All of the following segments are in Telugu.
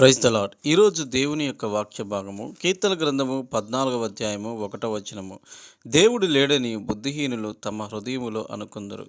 ప్రైజ్ ద ఈరోజు దేవుని యొక్క వాక్య భాగము కీర్తన గ్రంథము పద్నాలుగవ అధ్యాయము ఒకటవ వచనము. దేవుడు లేడని బుద్ధిహీనులు తమ హృదయములో అనుకుందరు.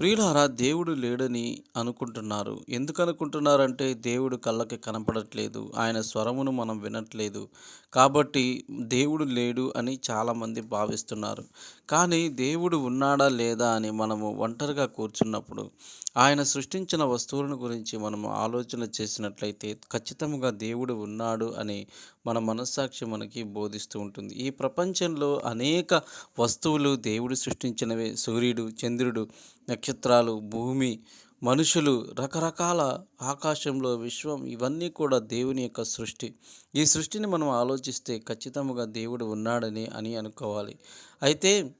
ప్రియులారా దేవుడు లేడని అనుకుంటున్నారు. ఎందుకు అనుకుంటున్నారంటే దేవుడు కళ్ళకి కనపడట్లేదు ఆయన స్వరమును మనం వినట్లేదు. కాబట్టి దేవుడు లేడు అని చాలామంది భావిస్తున్నారు. కానీ దేవుడు ఉన్నాడా లేదా అని మనము ఒంటరిగా కూర్చున్నప్పుడు ఆయన సృష్టించిన వస్తువులను గురించి మనము ఆలోచన చేసినట్లయితే ఖచ్చితంగా దేవుడు ఉన్నాడు అని మన మనస్సాక్షి మనకి బోధిస్తూ ఉంటుంది. ఈ ప్రపంచంలో అనేక వస్తువులు దేవుడు సృష్టించినవే. సూర్యుడు చంద్రుడు నక్షత్రాలు భూమి మనుషులు రకరకాల ఆకాశంలో విశ్వం ఇవన్నీ కూడా దేవుని యొక్క సృష్టి. ఈ సృష్టిని మనం ఆలోచిస్తే ఖచ్చితంగా దేవుడు ఉన్నాడని అని అనుకోవాలి. అయితే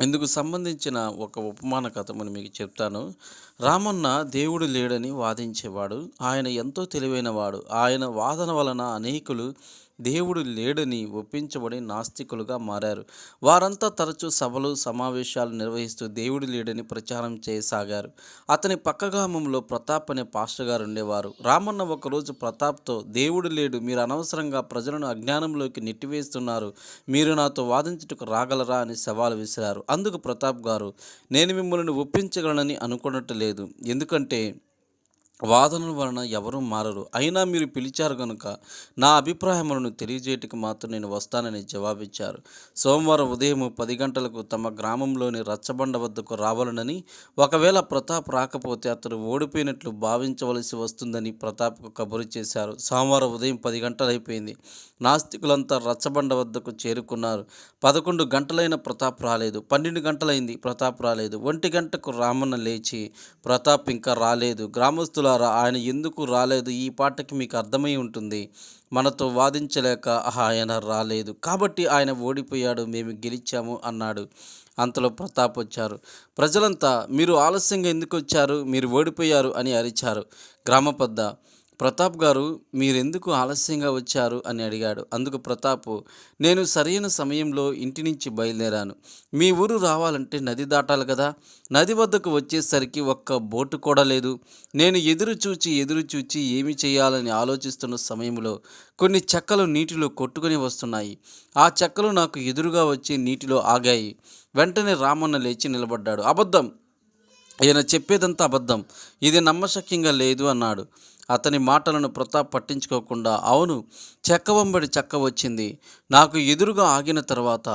ఇందుకు సంబంధించిన ఒక ఉపమాన కథమును మీకు చెప్తాను. రామన్న దేవుడు లేడని వాదించేవాడు. ఆయన ఎంతో తెలివైనవాడు. ఆయన వాదన వలన అనేకులు దేవుడు లేడని ఒప్పించబడి నాస్తికులుగా మారారు. వారంతా తరచూ సభలు సమావేశాలు నిర్వహిస్తూ దేవుడు లేడని ప్రచారం చేయసాగారు. అతని పక్కగామంలో ప్రతాప్ అనే పాస్టర్ గారు ఉండేవారు. రామన్న ఒకరోజు ప్రతాప్తో దేవుడు లేడు మీరు అనవసరంగా ప్రజలను అజ్ఞానంలోకి నెట్టివేస్తున్నారు. మీరు నాతో వాదించుటకు రాగలరా? అని సవాలు విసిరారు. అందుకు ప్రతాప్ గారు నేను మిమ్మల్ని ఒప్పించగలనని అనుకున్నట్టు లేదు. ఎందుకంటే వాదనల వలన ఎవరూ మారరు. అయినా మీరు పిలిచారు కనుక నా అభిప్రాయములను తెలియజేయటకు మాత్రం నేను వస్తానని జవాబిచ్చారు. సోమవారం ఉదయం పది గంటలకు తమ గ్రామంలోని రచ్చబండ వద్దకు రావాలనని ఒకవేళ ప్రతాప్ రాకపోతే అతను ఓడిపోయినట్లు భావించవలసి వస్తుందని ప్రతాప్కు కబురు చేశారు. సోమవారం ఉదయం పది గంటలైపోయింది. నాస్తికులంతా రచ్చబండ వద్దకు చేరుకున్నారు. పదకొండు గంటలైన ప్రతాప్ రాలేదు. పన్నెండు గంటలైంది ప్రతాప్ రాలేదు. ఒంటి గంటకు రామన్న లేచి ప్రతాప్ ఇంకా రాలేదు. గ్రామస్తుల మిత్రులారా ఆయన ఎందుకు రాలేదు? ఈ పాటకి మీకు అర్థమై ఉంటుంది. మనతో వాదించలేక ఆయన రాలేదు. కాబట్టి ఆయన ఓడిపోయాడు మేము గెలిచాము అన్నాడు. అంతలో ప్రతాప్ వచ్చారు. ప్రజలంతా మీరు ఆలస్యంగా ఎందుకు వచ్చారు? మీరు ఓడిపోయారు అని అరిచారు. గ్రామ పెద్ద ప్రతాప్ గారు మీరెందుకు ఆలస్యంగా వచ్చారు? అని అడిగాడు. అందుకు ప్రతాప్ నేను సరైన సమయంలో ఇంటి నుంచి బయలుదేరాను. మీ ఊరు రావాలంటే నది దాటాలి కదా. నది వద్దకు వచ్చేసరికి ఒక్క బోటు కూడా లేదు. నేను ఎదురు చూచి ఎదురు చూచి ఏమి చేయాలని ఆలోచిస్తున్న సమయంలో కొన్ని చెక్కలు నీటిలో కొట్టుకుని వస్తున్నాయి. ఆ చెక్కలు నాకు ఎదురుగా వచ్చి నీటిలో ఆగాయి. వెంటనే రామన్న లేచి నిలబడ్డాడు. అబద్ధం. ఈయన చెప్పేదంతా అబద్ధం. ఇది నమ్మశక్యంగా లేదు అన్నాడు. అతని మాటలను ప్రతాప్ పట్టించుకోకుండా అవును చెక్క వంబడి చెక్క వచ్చింది. నాకు ఎదురుగా ఆగిన తర్వాత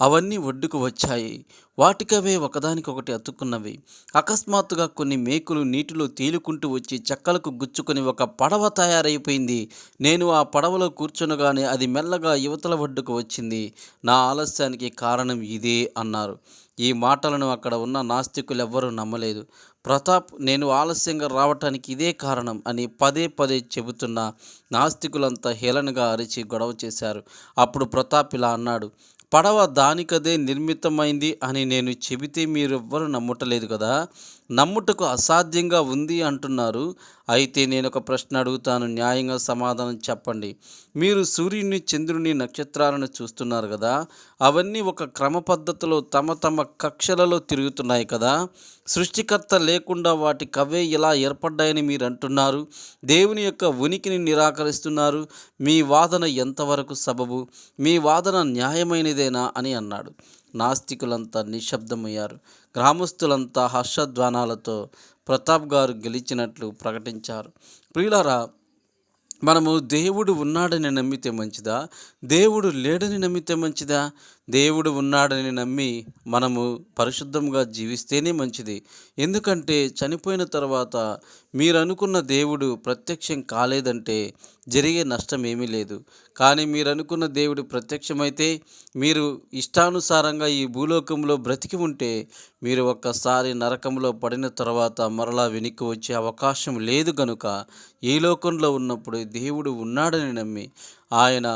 అవన్నీ ఒడ్డుకు వచ్చాయి. వాటికవే ఒకదానికొకటి అతుక్కున్నవి. అకస్మాత్తుగా కొన్ని మేకులు నీటిలో తేలుకుంటూ వచ్చి చెక్కలకు గుచ్చుకొని ఒక పడవ తయారైపోయింది. నేను ఆ పడవలో కూర్చునగానే అది మెల్లగా యువతల ఒడ్డుకు వచ్చింది. నా ఆలస్యానికి కారణం ఇదే అన్నారు. ఈ మాటలను అక్కడ ఉన్న నాస్తికులెవ్వరూ నమ్మలేదు. ప్రతాప్ నేను ఆలస్యంగా రావటానికి ఇదే కారణం అని పదే పదే చెబుతున్న నాస్తికులంతా హేళనగా అరిచి గొడవ చేశారు. అప్పుడు ప్రతాప్ ఇలా అన్నాడు పడవ దానికదే నిర్మితమైంది అని నేను చెబితే మీరెవ్వరు నమ్ముటలేదు కదా? నమ్ముటకు అసాధ్యంగా ఉంది అంటున్నారు. అయితే నేను ఒక ప్రశ్న అడుగుతాను. న్యాయంగా సమాధానం చెప్పండి. మీరు సూర్యుని చంద్రుని నక్షత్రాలను చూస్తున్నారు కదా? అవన్నీ ఒక క్రమ పద్ధతిలో తమ తమ కక్షలలో తిరుగుతున్నాయి కదా? సృష్టికర్త లేకుండా వాటి కవే ఇలా ఏర్పడ్డాయని మీరు అంటున్నారు దేవుని యొక్క ఉనికిని నిరాకరిస్తున్నారు. మీ వాదన ఎంతవరకు సబబు? మీ వాదన న్యాయమైనదేనా? అని అన్నాడు. నాస్తికులంతా నిశ్శబ్దమయ్యారు. గ్రామస్తులంతా హర్షధ్వానాలతో ప్రతాప్ గారు గెలిచినట్లు ప్రకటించారు. ప్రియులారా మనము దేవుడు ఉన్నాడని నమ్మితే మంచిదా? దేవుడు లేడని నమ్మితే మంచిదా? దేవుడు ఉన్నాడని నమ్మి మనము పరిశుద్ధంగా జీవిస్తేనే మంచిది. ఎందుకంటే చనిపోయిన తర్వాత మీరు అనుకున్న దేవుడు ప్రత్యక్షం కాలేదంటే జరిగే నష్టం ఏమీ లేదు. కానీ మీరు అనుకున్న దేవుడు ప్రత్యక్షమైతే మీరు ఇష్టానుసారంగా ఈ భూలోకంలో బ్రతికి ఉంటే మీరు ఒక్కసారి నరకంలో పడిన తర్వాత మరలా వెనక్కి వచ్చే అవకాశం లేదు కనుక ఈ లోకంలో ఉన్నప్పుడు దేవుడు ఉన్నాడని నమ్మి ఆయన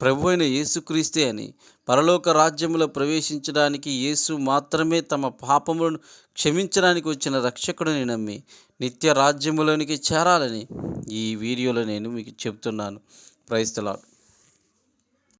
ప్రభు అయిన యేసుక్రీస్తే అని పరలోక రాజ్యంలో ప్రవేశించడానికి యేసు మాత్రమే తమ పాపములను క్షమించడానికి వచ్చిన రక్షకుడిని నమ్మి నిత్య రాజ్యములోనికి చేరాలని ఈ వీడియోలో నేను మీకు చెప్తున్నాను. ప్రైస్తలాడు